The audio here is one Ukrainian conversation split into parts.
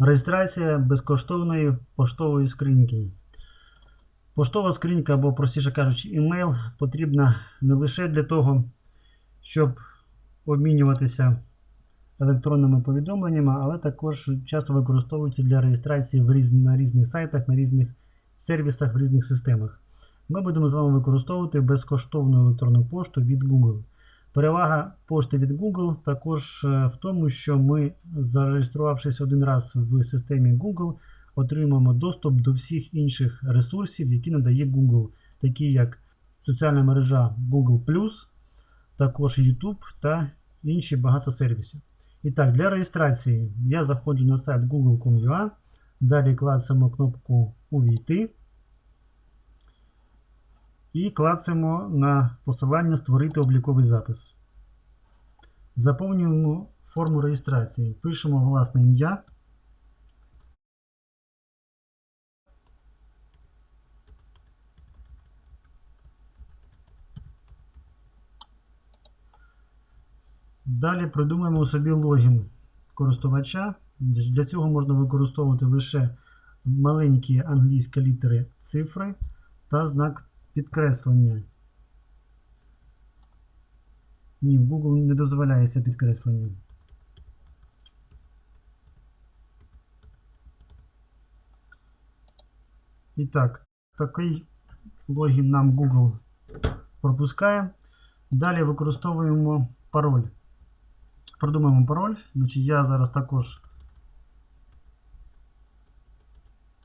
Реєстрація безкоштовної поштової скриньки. Поштова скринька, або, простіше кажучи, імейл потрібна не лише для того, щоб обмінюватися електронними повідомленнями, але також часто використовується для реєстрації в різ... на різних сайтах, на різних сервісах, в різних системах. Ми будемо з вами використовувати безкоштовну електронну пошту від Google. Перевага пошти від Google також е, в тому, що ми, зареєструвавшись один раз в системі Google, отримаємо доступ до всіх інших ресурсів, які надає Google, такі як соціальна мережа Google, також YouTube та інші багато сервісів. І так, для реєстрації я заходжу на сайт google.com.ua, далі клацаємо кнопку Увійти. І клацаємо на посилання Створити обліковий запис. Заповнюємо форму реєстрації. Пишемо власне ім'я. Далі придумаємо собі логін користувача. Для цього можна використовувати лише маленькі англійські літери цифри та знак підкреслення. Ні, в Google не дозволяється підкреслення. І так, такий логін нам Google пропускає. Далі використовуємо пароль. Придумаємо пароль. Значить, я зараз також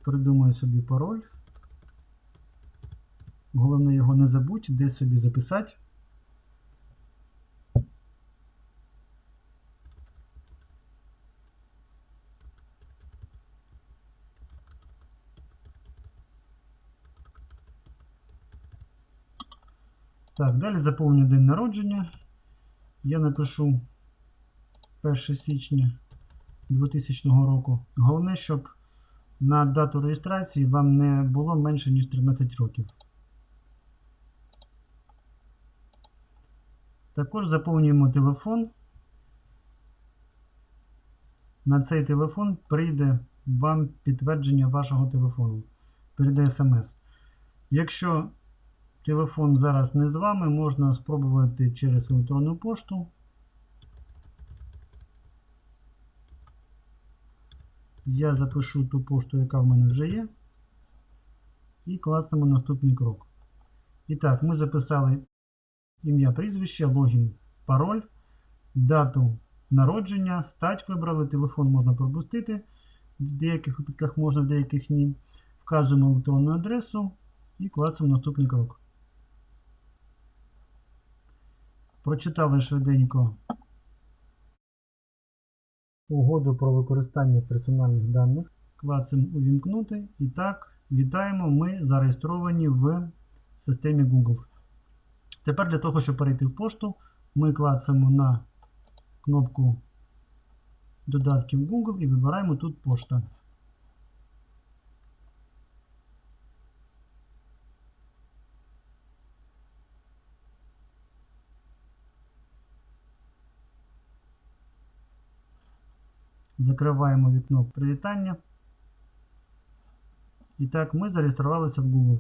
придумаю собі пароль. Головне його не забудь, десь собі записати. Так, далі заповню день народження. Я напишу 1 січня 2000 року. Головне, щоб на дату реєстрації вам не було менше, ніж 13 років. Також заповнюємо телефон. На цей телефон прийде вам підтвердження вашого телефону. Прийде смс. Якщо телефон зараз не з вами, можна спробувати через електронну пошту. Я запишу ту пошту, яка в мене вже є. І класнемо наступний крок. І так, ми записали ім'я, прізвище, логін, пароль, дату народження, стать вибрали, телефон можна пропустити. В деяких випадках можна, в деяких ні. Вказуємо електронну адресу і клацаємо наступний крок. Прочитали швиденько угоду про використання персональних даних. Клацаємо увімкнути. І так, вітаємо, ми зареєстровані в системі Google. Тепер для того, щоб перейти в пошту, ми клацаємо на кнопку додатків Google і вибираємо тут пошта. Закриваємо вікно привітання. І так, ми зареєструвалися в Google.